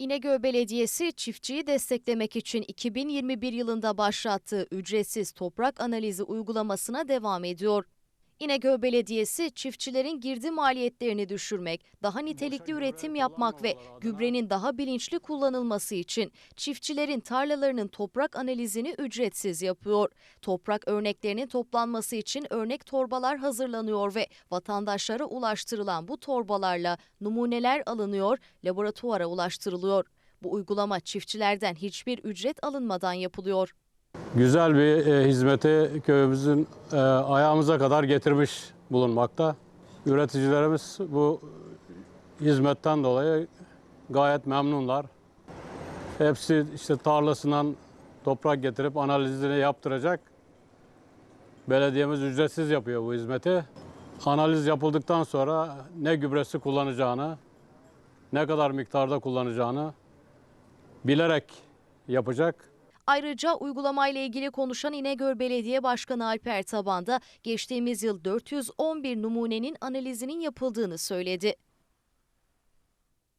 İnegöl Belediyesi çiftçiyi desteklemek için 2021 yılında başlattığı ücretsiz toprak analizi uygulamasına devam ediyor. İnegöl Belediyesi çiftçilerin girdi maliyetlerini düşürmek, daha nitelikli üretim yapmak ve gübrenin daha bilinçli kullanılması için çiftçilerin tarlalarının toprak analizini ücretsiz yapıyor. Toprak örneklerinin toplanması için örnek torbalar hazırlanıyor ve vatandaşlara ulaştırılan bu torbalarla numuneler alınıyor, laboratuvara ulaştırılıyor. Bu uygulama çiftçilerden hiçbir ücret alınmadan yapılıyor. Güzel bir e, hizmeti köyümüzün e, ayağımıza kadar getirmiş bulunmakta. Üreticilerimiz bu hizmetten dolayı gayet memnunlar. Hepsi işte tarlasından toprak getirip analizini yaptıracak. Belediyemiz ücretsiz yapıyor bu hizmeti. Analiz yapıldıktan sonra ne gübresi kullanacağını, ne kadar miktarda kullanacağını bilerek yapacak. Ayrıca uygulamayla ilgili konuşan İnegöl Belediye Başkanı Alper Taban da geçtiğimiz yıl 411 numunenin analizinin yapıldığını söyledi.